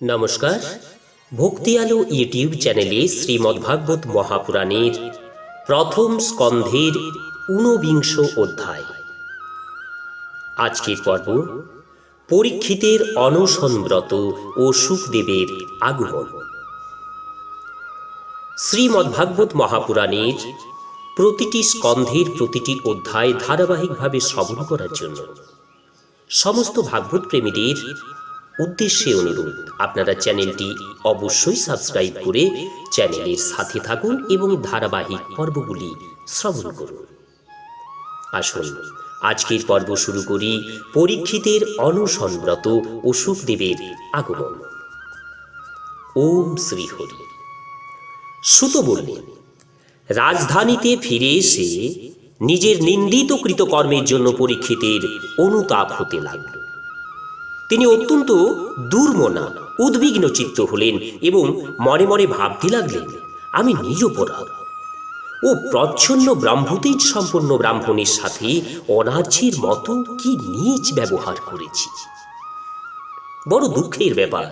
নমস্কার। ভক্তি আলো ইউটিউব চ্যানেলে শ্রীমদ্ ভাগবত মহাপুরাণের প্রথম স্কন্ধের ঊনবিংশ অধ্যায়। আজকের পর্ব পরীক্ষিতের অনশনব্রত ও সুখদেবের আগমন। শ্রীমদ্ ভাগবত মহাপুরাণের প্রতিটি স্কন্ধের প্রতিটি অধ্যায় ধারাবাহিকভাবে শ্রবণ করার জন্য সমস্ত ভাগবত প্রেমীদের উদ্দেশ্যে অনুরোধ, আপনারা চ্যানেলটি অবশ্যই সাবস্ক্রাইব করে চ্যানেলের সাথে থাকুন এবং ধারাবাহিক পর্বগুলি শ্রবণ করুন। আসুন, আজকের পর্ব শুরু করি পরীক্ষিতের অনশনব্রত ও সুখদেবের আগমন। ওম শ্রী হরি। সুত বললেন, রাজধানীতে ফিরে এসে নিজের নিন্দিত কৃতকর্মের জন্য পরীক্ষিতের অনুতাপ হতে লাগল। তিনি অত্যন্ত দুর্মনা, উদ্বিগ্ন চিত্ত হলেন এবং মনে মনে ভাবতে লাগলেন, আমি নিরপরাধ। ও প্রচ্ছন্ন ব্রাহ্মতেজ সম্পন্ন ব্রাহ্মণের সাথে অনার্যের মতো কি নীচ ব্যবহার করেছি? বড় দুঃখের ব্যাপার।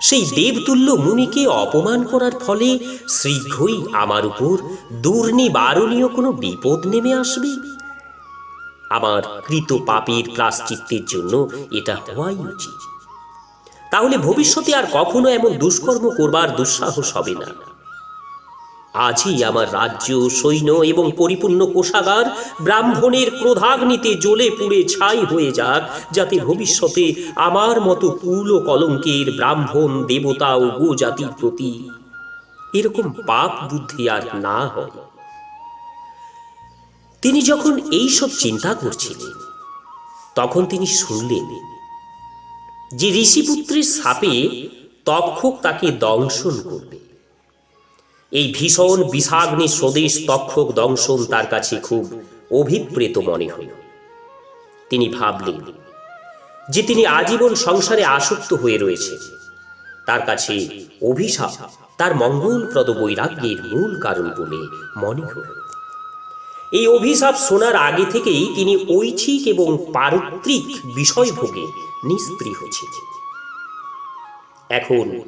সেই দেবতুল্য মুনিকে অপমান করার ফলে শীঘ্রই আমার উপর দুর্নিবারণীয় কোনো বিপদ নেমে আসবে? আমার কৃত পাপের প্রাশ্চিত্যের জন্য এটা হওয়াই উচিত। তাহলে ভবিষ্যতে আর কখনো এমন দুষ্কর্ম করবার দুঃসাহস হবে না। আজই আমার রাজ্য, সৈন্য এবং পরিপূর্ণ কোষাগার ব্রাহ্মণের ক্রোধাগ্নিতে জ্বলে পুড়ে ছাই হয়ে যাক, যাতে ভবিষ্যতে আমার মতো কুল ও কলঙ্কের ব্রাহ্মণ, দেবতা ও গো জাতির প্রতি এরকম পাপ বুদ্ধি আর না হয়। তিনি যখন এই সব চিন্তা করছিলেন, তখন তিনি শুনলেন যে ঋষিপুত্রের সাপে তক্ষক তাকে দংশন করবে। এই ভীষণ বিষাগ্নি স্বদেশ তক্ষক দংশন তার কাছে খুব অভিপ্রেত মনে হল। তিনি ভাবলেন যে তিনি আজীবন সংসারে আসক্ত হয়ে রয়েছে তার কাছে অভিশাপ, তার মঙ্গলপ্রদ বৈরাগ্যের মূল কারণ বলে মনে হল। এই অভিশাপ শোনার আগে থেকেই তিনি ঐচ্ছিক এবং পারিত্রিক বিষয়ভোগে নিস্পৃহ ছিলেন। এখন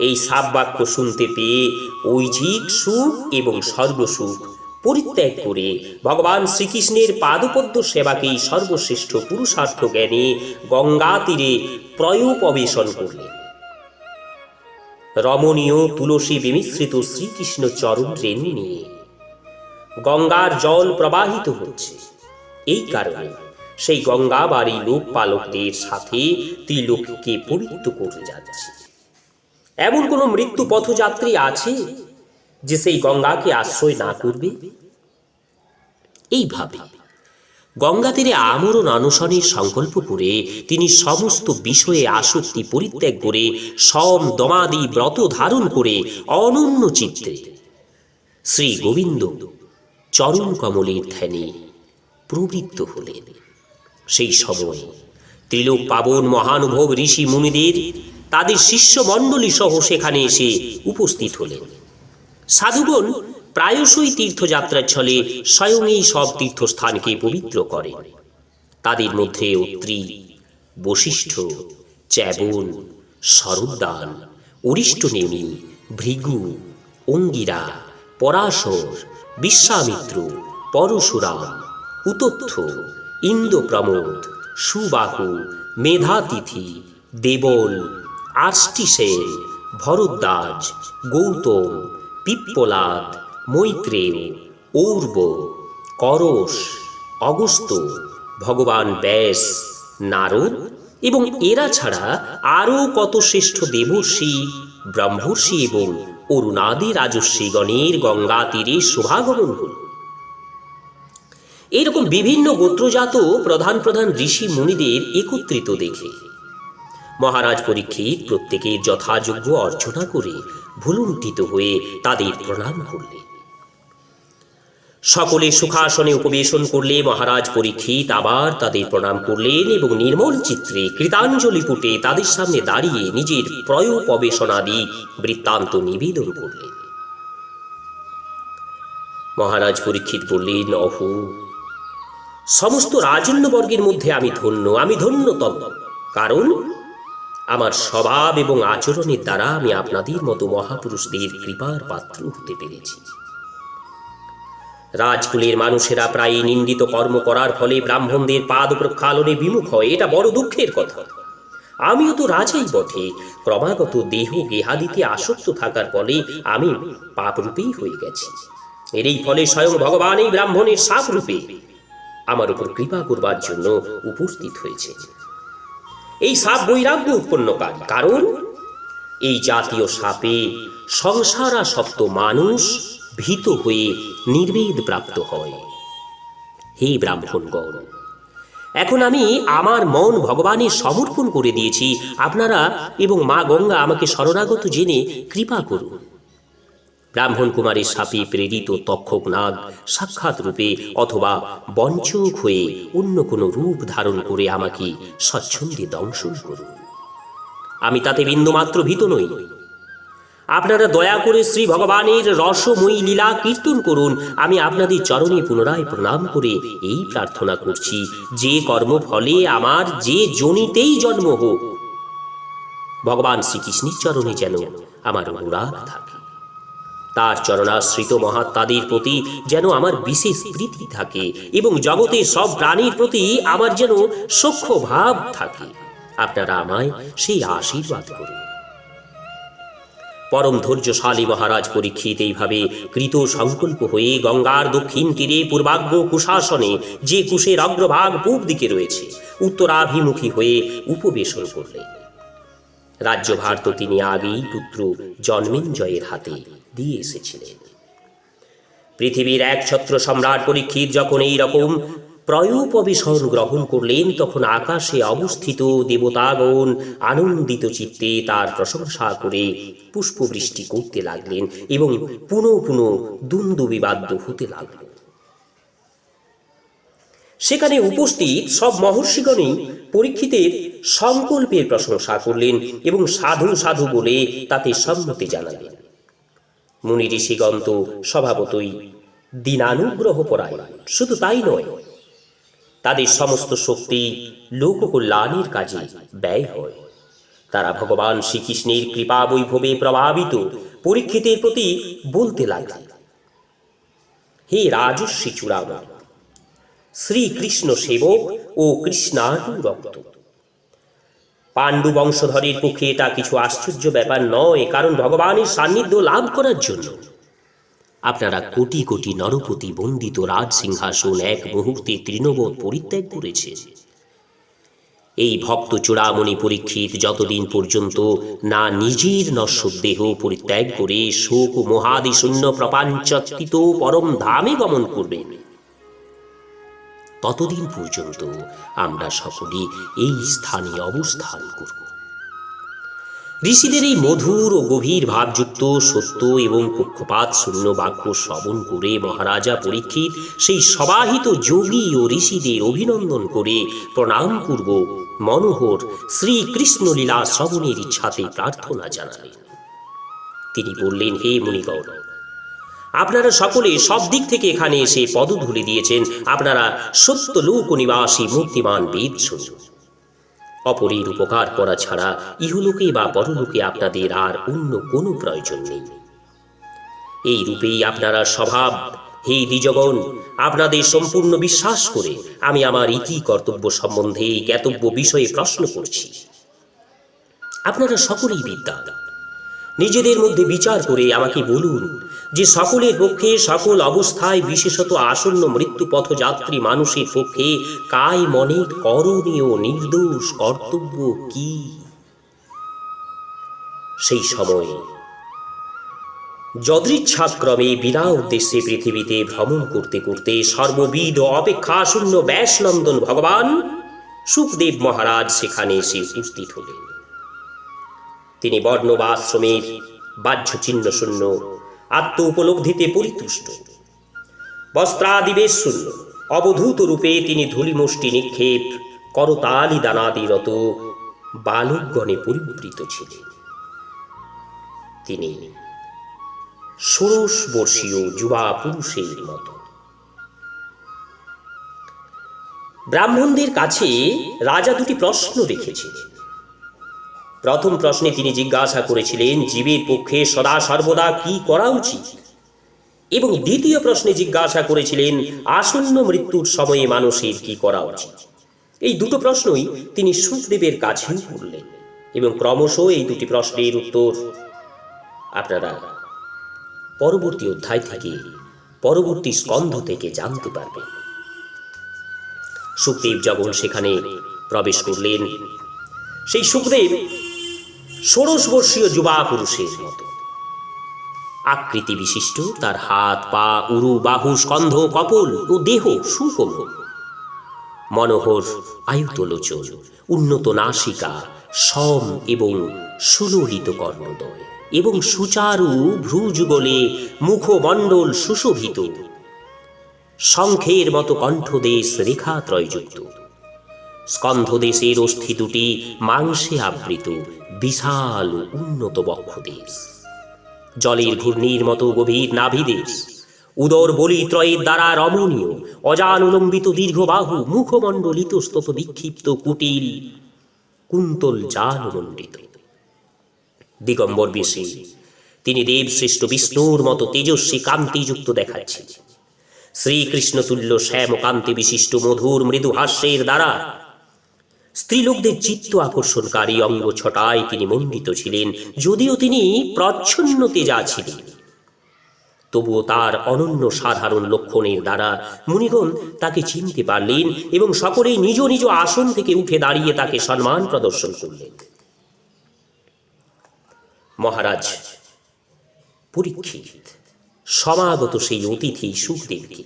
এই সাপ বাক্য শুনতে পেয়ে ঐহিক সুখ এবং সর্বসুখ পরিত্যাগ করে ভগবান শ্রীকৃষ্ণের পাদপদ্ম সেবাকেই সর্বশ্রেষ্ঠ পুরুষার্থ জ্ঞানে গঙ্গা তীরে প্রয়োপবেশন করলেন। রমণীয় তুলসী বিমিশ্রিত শ্রীকৃষ্ণ চরণ রেণু নিয়ে গঙ্গার জল প্রবাহিত হচ্ছে। এই কারণে সেই গঙ্গা বাড়ি লোক পালকদের সাথে ত্রিলোককে পবিত্র করতে যাচ্ছে। এমন কোনো মৃত্যু পথযাত্রী আছে যে সেই গঙ্গাকে আশ্রয় না করবে? এইভাবে গঙ্গা তীরে আমরণ অনশনের সংকল্প করে তিনি সমস্ত বিষয়ে আসক্তি পরিত্যাগ করে সম দমাদি ব্রত ধারণ করে অনন্য চিত্রে শ্রী গোবিন্দ চরণ কমলের ধ্যানে প্রবৃত্ত হলেন। সেই সময় ত্রিলোক পাবন মহানুভব ঋষি মুনিদের, তাদের শিষ্য মণ্ডলী সহ সেখানে এসে উপস্থিত হলেন। সাধুগণ প্রায়শই তীর্থযাত্রার ছলে স্বয়ং এই সব তীর্থস্থানকে পবিত্র করেন। তাদের মধ্যে অত্রি, বশিষ্ঠ, চ্যাবন শরদ্দান অরিষ্টনেমি, ভৃগু, অঙ্গিরা, পরাশর বিশ্বামিত্র পরশুরাম, উতথ্য, ইন্দ্রপ্রমোদ, সুবাহু, মেধাতিথি, দেবল আষ্টিসেন ভরদ্বাজ, গৌতম, পিপ্পলাদ, মৈত্রেয়, ঔর্ব করস অগস্ত ভগবান ব্যাস, নারদ এবং এরা ছাড়া আরও কত শ্রেষ্ঠ দেবর্ষি, ব্রহ্মর্ষি এবং অরুণাদি রাজস্বীগণের গঙ্গা তীরে শোভাগমন হল। এরকম বিভিন্ন গোত্রজাত প্রধান প্রধান ঋষি মুনিদের একত্রিত দেখে মহারাজ পরীক্ষিত প্রত্যেকের যথাযোগ্য অর্চনা করে ভুলুণ্ঠিত হয়ে তাদের প্রণাম করলেন। সকলে সুখাসনে উপবেশন করলে মহারাজ পরীক্ষিত আবার তাদের প্রণাম করলেন এবং নির্মল চিত্রে কৃতাঞ্জলি পুটে তাদের সামনে দাঁড়িয়ে নিজের প্রয়োপবেশনাদি বৃত্তান্ত নিবেদন করলেন। মহারাজ পরীক্ষিত বললেন, অহু, সমস্ত রাজন্যবর্গের মধ্যে আমি ধন্য, আমি ধন্যতম। কারণ আমার স্বভাব এবং আচরণের দ্বারা আমি আপনাদের মতো মহাপুরুষদের কৃপার পাত্র হতে পেরেছি। রাজকুলের মানুষেরা প্রায় নিন্দিত কর্ম করার ফলে ব্রাহ্মণদের পাদ প্রক্ষালনে বিমুখ হয়, এটা বড় দুঃখের কথা। আমিও তো রাজাই বটে। ক্রমাগত দেহ গেহাদিতে আসক্ত থাকার ফলে আমি পাপরূপেই হয়ে গেছি। এর এই ফলে স্বয়ং ভগবান এই ব্রাহ্মণের সাপ রূপে আমার উপর কৃপা করবার জন্য উপস্থিত হয়েছে। এই সাপ বৈরাগ্য উৎপন্নকারী কারণ এই জাতীয় সাপে সংসারাসক্ত মানুষ ভীত হয়ে নির্বেদ প্রাপ্ত হয়। হে ব্রাহ্মণগণ, এখন আমি আমার মন ভগবানের সমর্পণ করে দিয়েছি। আপনারা এবং মা গঙ্গা আমাকে শরণাগত জেনে কৃপা করুন। ব্রাহ্মণ কুমারের সাপে প্রেরিত তক্ষক নাগ সাক্ষাৎ রূপে অথবা বঞ্চক হয়ে অন্য কোনো রূপ ধারণ করে আমাকে স্বচ্ছন্দে দংশন করুন। আমি তাতে বিন্দুমাত্র ভীত নই। আপনারা দয়া করে শ্রী ভগবানের রসময়ী লীলা কীর্তন করুন। আমি আপনাদের চরণে পুনরায় প্রণাম করে এই প্রার্থনা করছি। যে কর্ম ফলে আমার যে জনিতেই জন্ম হোক, ভগবান শ্রীকৃষ্ণের চরণে যেন আমার অনুরাগ থাকে। তার চরণাশ্রিত মহাত্মাদের প্রতি যেন আমার বিশেষ প্রীতি থাকে এবং জগতের সব প্রাণীর প্রতি আমার যেন সখ্য ভাব থাকে। আপনারা আমায় সেই আশীর্বাদ করুন। পরম ধৈর্যশালী মহারাজ পরীক্ষিত এইভাবে কৃত সংকল্প হয়ে গঙ্গার দক্ষিণ তীরে পূর্বাগ্র কুশাসনে যে কুশের অগ্রভাগ পূব দিকে রয়েছে, উত্তরাভিমুখী হয়ে উপবেশন করলেন। রাজ্যভার তো তিনি আগেই পুত্র জন্মেঞ্জয়ের হাতে দিয়ে এসেছিলেন। পৃথিবীর এক ছত্র সম্রাট পরীক্ষিত যখন এই রকম প্রয়োপবেশন গ্রহণ করলেন, তখন আকাশে অবস্থিত দেবতাগণ আনন্দিত চিত্তে তার প্রশংসা করে পুষ্পবৃষ্টি করতে লাগলেন এবং পুনঃ পুনঃ দুন্দু বিবাদ্য হতে লাগল সেখানে উপস্থিত সব মহর্ষিগণই পরীক্ষিতের সংকল্পের প্রশংসা করলেন এবং সাধু সাধু বলে তাতে সম্মতি জানালেন। মুনি ঋষিগণ তো স্বভাবতই দিনানুগ্রহ পরায়ণ, শুধু তাই নয় তাদের সমস্ত শক্তি লোক কল্যাণের কাজে ব্যয় হয়। তারা ভগবান শ্রীকৃষ্ণের কৃপা বৈভবে প্রভাবিত পরীক্ষিতের প্রতি বলতে লাগলেন হে রাজস্বী চূড়ামণি, শ্রীকৃষ্ণ সেবক ও কৃষ্ণানুরক্ত পাণ্ডু বংশধরের পক্ষে এটা কিছু আশ্চর্য ব্যাপার নয়, কারণ ভগবানের সান্নিধ্য লাভ করার জন্য। আপনারা কোটি কোটি নরপতি বন্দিত রাজ সিংহাসন এক মুহূর্তে তৃণবোধ পরিত্যাগ করেছে। এই ভক্ত চূড়ামণি পরীক্ষিত যতদিন পর্যন্ত না নিজের নশ্বর দেহ পরিত্যাগ করে শোক মহাদি শূন্য প্রপাঞ্চত্বিত পরম ধামে গমন করবেন, ততদিন পর্যন্ত আমরা সকলে এই স্থানে অবস্থান করব। ঋষিদের এই মধুর ও গভীর ভাবযুক্ত সত্য এবং পক্ষপাত শূন্য বাক্য শ্রবণ করে মহারাজা পরীক্ষিত সেই সবাহিত যোগী ও ঋষিদের অভিনন্দন করে প্রণাম পূর্বক মনোহর শ্রীকৃষ্ণ লীলা শ্রবণের ইচ্ছাতে প্রার্থনা জানালেন। তিনি বললেন, হে মুনিগণ, আপনারা সকলে সব দিক থেকে এখানে এসে পদধূলি দিয়েছেন। আপনারা সত্য লোক নিবাসী মূর্তিমান বেদ শুনুন। অপরের উপকার করা ছাড়া ইহলোকে বা পরলোকে আপনাদের আর অন্য কোনো প্রয়োজন নেই। এই রূপেই আপনারা স্বভাব, হে দ্বিজগণ, আপনাদের সম্পূর্ণ বিশ্বাস করে আমি আমার ইতি কর্তব্য সম্বন্ধে জ্ঞাতব্য বিষয়ে প্রশ্ন করছি। আপনারা সকলেই বিদ্যা। নিজেদের মধ্যে বিচার করে আমাকে বলুন যে সকলের পক্ষে সকল অবস্থায় বিশেষত আসন্ন মৃত্যু পথযাত্রী মানুষের পক্ষে কায় মনে করণীয় নির্দোষ কর্তব্য কি? সেই সময়ে যদৃচ্ছাক্রমে বিনা উদ্দেশ্যে পৃথিবীতে ভ্রমণ করতে করতে সর্ববিধ অপেক্ষা শূন্য ব্যাসনন্দন ভগবান সুখদেব মহারাজ সেখানে এসে উপস্থিত হলেন। তিনি বর্ণবাশ্রমের বাহ্য চিহ্ন শূন্য আত্ম উপলব্ধিতে পরিতুষ্ট। বস্ত্রাদিবেশ শূন্য অবধূত রূপে তিনি ধুলিমুষ্টি নিক্ষেপ, করতালি দানাদিরত বালকগণে পরিবৃত ছিলেন। তিনি ষোড়শ বর্ষীয় যুবা পুরুষের মতো। ব্রাহ্মণদের কাছে রাজা দুটি প্রশ্ন রেখেছিলেন প্রথম প্রশ্নে তিনি জিজ্ঞাসা করেছিলেন, জীবের পক্ষে সদা সর্বদা কি করা উচিত? এবং দ্বিতীয় প্রশ্নে জিজ্ঞাসা করেছিলেন, আসন্ন মৃত্যুর সময়ে মানুষের কি করা উচিত? এই দুটো প্রশ্নই তিনি সুখদেবের কাছেই করলেন এবং ক্রমশ এই দুটি প্রশ্নের উত্তর আপনারা পরবর্তী অধ্যায় থেকে, পরবর্তী স্কন্ধ থেকে জানতে পারবেন। সুখদেব যখন সেখানে প্রবেশ করলেন, সেই সুখদেব ষোড়শ বর্ষীয় যুবা পুরুষের মতো। আকৃতি বিশিষ্ট, তার হাত, পা, উরু, বাহু, স্কন্ধ, কপল ও দেহ সুকোম মনোহর, আয়ুতলোচন, উন্নত নাসিকা, সম এবং সুললিত কর্ণদয় এবং সুচারু ভ্রুযুগলে মুখমণ্ডল সুশোভিত। শঙ্খের মতো কণ্ঠদেশ রেখাত্রয়যুক্ত। স্কন্ধদেশের অস্থি দুটি মাংসে আবৃত, বিশাল উন্নত বক্ষদেশ। জলের ঘূর্ণির মতো গভীর নাভিদেশ উদর বলিত্রয়ের দ্বারা রমণীয়, অজানুলম্বিত দীর্ঘ বাহু মুখমণ্ডলিত স্তত বিক্ষিপ্ত কুটিল, কুন্তল জালমণ্ডিত দিগম্বর বেশে, তিনি দেবশ্রেষ্ঠ বিষ্ণুর মতো তেজস্বী কান্তিযুক্ত দেখাচ্ছেন। শ্রীকৃষ্ণ তুল্য শ্যাম কান্তি বিশিষ্ট মধুর মৃদু হাস্যের দ্বারা স্ত্রীলোকদের চিত্ত আকর্ষণকারী অঙ্গ ছটায় তিনি মণ্ডিত ছিলেন, যদিও তিনি প্রচ্ছন্ন তেজা ছিলেন। তবুও তার অনন্য সাধারণ লক্ষণের দ্বারা মুনিগণ তাকে চিনতে পারলেন এবং সকলেই নিজ নিজ আসন থেকে উঠে দাঁড়িয়ে তাকে সম্মান প্রদর্শন করলেন। মহারাজ, পরীক্ষিত সমাগত সেই অতিথি সুখদেবকে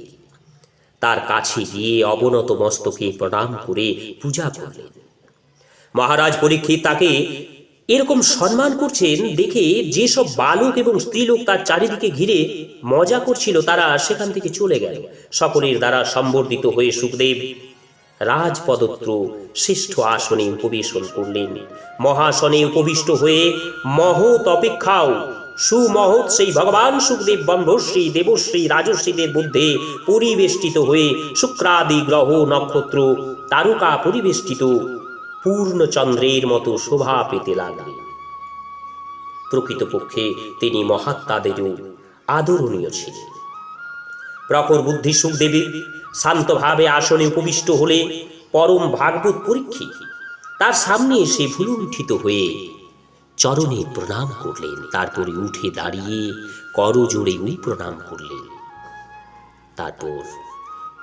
তার কাছে গিয়ে অবনত মস্তকে প্রণাম করে পূজা করলেন। মহারাজ পরীক্ষিত তাকে এরকম সম্মান করছেন দেখে যেসব বালক এবং স্ত্রীলোক তার চারিদিকে ঘিরে মজা করছিল, তারা সেখান থেকে চলে গেল। সকলের দ্বারা সম্বর্ধিত হয়ে সুখদেব রাজপদত্র শ্রেষ্ঠ আসনে উপবেশন করলেন। মহাসনে উপবিষ্ট হয়ে মহৎ অপেক্ষাও সুমহৎ সেই ভগবান সুখদেব ব্রহ্মশ্রী দেবশ্রী রাজশ্রীদের মধ্যে পরিবেষ্টিত হয়ে শুক্রাদি গ্রহ নক্ষত্র তারকা পরিবেষ্টিত পূর্ণচন্দ্রের মতো শোভা পেতে লাগলেন প্রকৃতপক্ষে তিনি মহাত্মাদেরও আদরণীয় ছিলেন। প্রখর বুদ্ধি সুখদেবী, শান্তভাবে আসনে উপবিষ্ট হলে পরম ভাগবত পরীক্ষিত। তার সামনে এসে ভুলুণ্ঠিত হয়ে চরণে প্রণাম করলেন। তারপরে উঠে দাঁড়িয়ে করজোড়েও প্রণাম করলেন। তারপর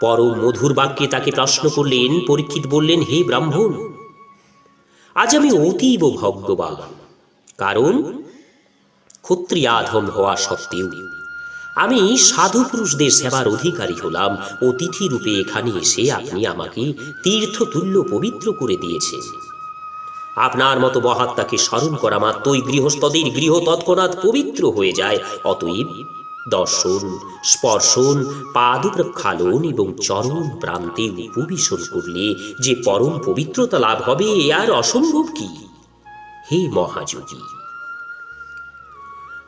পরম মধুর বাক্যে তাকে প্রশ্ন করলেন, পরীক্ষিত বললেন, হে ব্রাহ্মণ, আজ আমি অতীব ভগ্যবান কারণ ক্ষত্রিয়াধম হওয়া সত্ত্বেও আমি সাধু পুরুষদের সেবার অধিকারী হলাম। অতিথি রূপে এখানে এসে আপনি আমাকে তীর্থতুল্য পবিত্র করে দিয়েছেন। আপনার মতো মহাত্মাকে স্মরণ করা মাত্রই গৃহস্থদের গৃহ তৎক্ষণাৎ পবিত্র হয়ে যায়। অতএব দর্শন, স্পর্শন পাদপ্রক্ষালন এবং চরণ প্রান্তে উপবেশন করলে যে পরম পবিত্রতা লাভ হবে, এ আর অসম্ভব কি? হে মহাযোগী!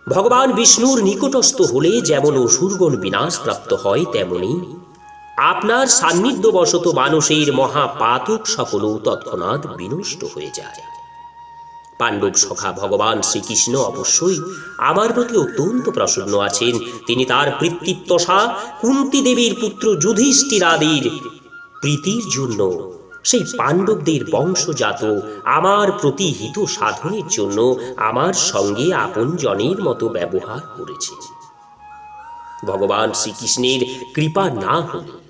ভগবান বিষ্ণুর নিকটস্থ হলে যেমন অসুরগণ বিনাশ প্রাপ্ত হয়, তেমনি আপনার সান্নিধ্যবশত মানুষের মহাপাতক সকলও তৎক্ষণাৎ বিনষ্ট হয়ে যায়। পাণ্ডব সখা ভগবান শ্রীকৃষ্ণ অবশ্যই আমার প্রতি অত্যন্ত প্রসন্ন আছেন। তিনি তার কৃত্তিত্বসা কুন্তি দেবীর পুত্র যুধিষ্ঠিরাদির প্রীতির জন্য, সেই পাণ্ডবদের বংশজাত, আমার প্রতি হিত সাধনের জন্য আমার সঙ্গে আপনজনের মতো ব্যবহার করেছে ভগবান শ্রীকৃষ্ণের কৃপা না হলে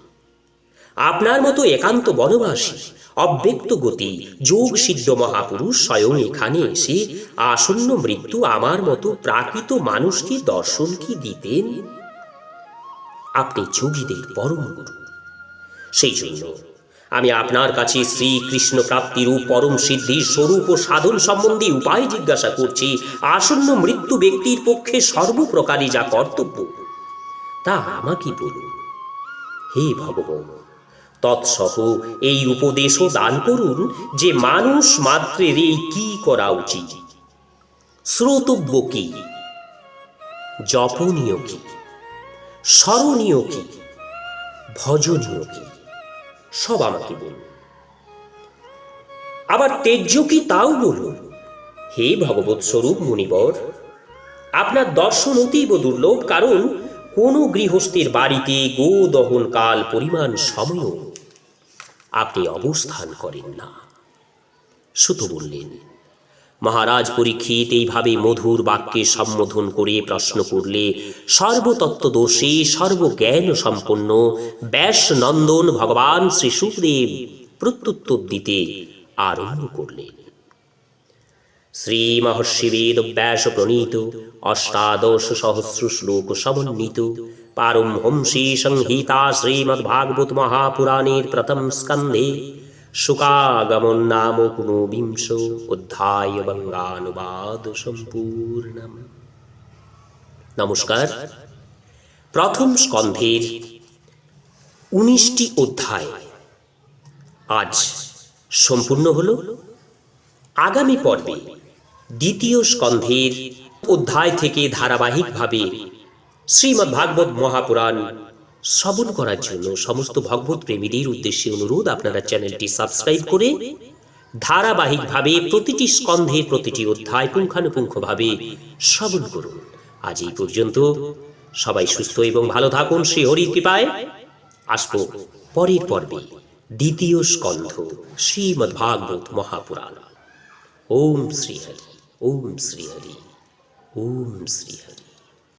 আপনার মতো একান্ত বনবাসী, অব্যক্ত গতি, যোগ সিদ্ধ মহাপুরুষ স্বয়ং এখানে এসে আসন্ন মৃত্যু আমার মতো প্রাকৃত মানুষকে দর্শন কি দিতেন? আপনি যোগীদের পরম গুরু সেই জন্য আমি আপনার কাছে শ্রীকৃষ্ণ প্রাপ্তির ও পরম সিদ্ধির স্বরূপ ও সাধন সম্বন্ধে উপায় জিজ্ঞাসা করছি, আসন্ন মৃত্যু ব্যক্তির পক্ষে সর্বপ্রকারই যা কর্তব্য, তা আমাকে বলুন। হে ভগবান! তৎসহ এই উপদেশও দান করুন যে মানুষ মাত্রের এই কি করা উচিত। শ্রোতব্য কি? জপনীয় কি? স্মরণীয় কি? ভজনীয় কি? সব আমাকে বলুন। আবার তেজ্য কি তাও বলুন? হে ভগবত স্বরূপ মুনিবর, আপনার দর্শন অতীব দুর্লভ, কারণ কোনো গৃহস্থের বাড়িতে গো দহন কাল পরিমাণ সময়ও আপনি অবস্থান করেন না। সুত বললেন, মহারাজ পরীক্ষিত এইভাবে মধুর বাক্যে সম্বোধন করে প্রশ্ন করলে সর্বতত্ত্বদোষী সর্বজ্ঞান সম্পন্ন ব্যাস নন্দন ভগবান শ্রী সুখদেব প্রত্যুত্তর দিতে আরম্ভ করলেন। শ্রী মহর্ষি বেদ ব্যাস প্রণীত অষ্টাদশ সহস্র শ্লোক সমন্বিত সংহিতা শ্রীমদ্ভাগবত মহাপুরাণের প্রথম স্কন্ধে শুকাগমন নাম ঊনবিংশ অধ্যায় বঙ্গানুবাদ সম্পূর্ণম নমস্কার প্রথম স্কন্ধের উনিশটি অধ্যায় আজ সম্পূর্ণ হলো আগামী পর্বে দ্বিতীয় স্কন্ধের অধ্যায় থেকে ধারাবাহিকভাবে শ্রীমদ্ ভাগবত মহাপুরাণ। শ্রবণ করার জন্য সমস্ত ভগবত প্রেমীদের উদ্দেশ্যে অনুরোধ, আপনারা চ্যানেলটি সাবস্ক্রাইব করে ধারাবাহিকভাবে প্রতিটি স্কন্ধে, প্রতিটি অধ্যায় পুঙ্খানুপুঙ্খভাবে শ্রবণ করুন। আজ এই পর্যন্ত। সবাই সুস্থ এবং ভালো থাকুন। শ্রী হরির কৃপায় আসব পরের পর্বে দ্বিতীয় স্কন্ধ, শ্রীমদ্ ভাগবত মহাপুরাণ। ওম শ্রীহরি, ওম শ্রী শ্রীহরি, ওম শ্রীহরি।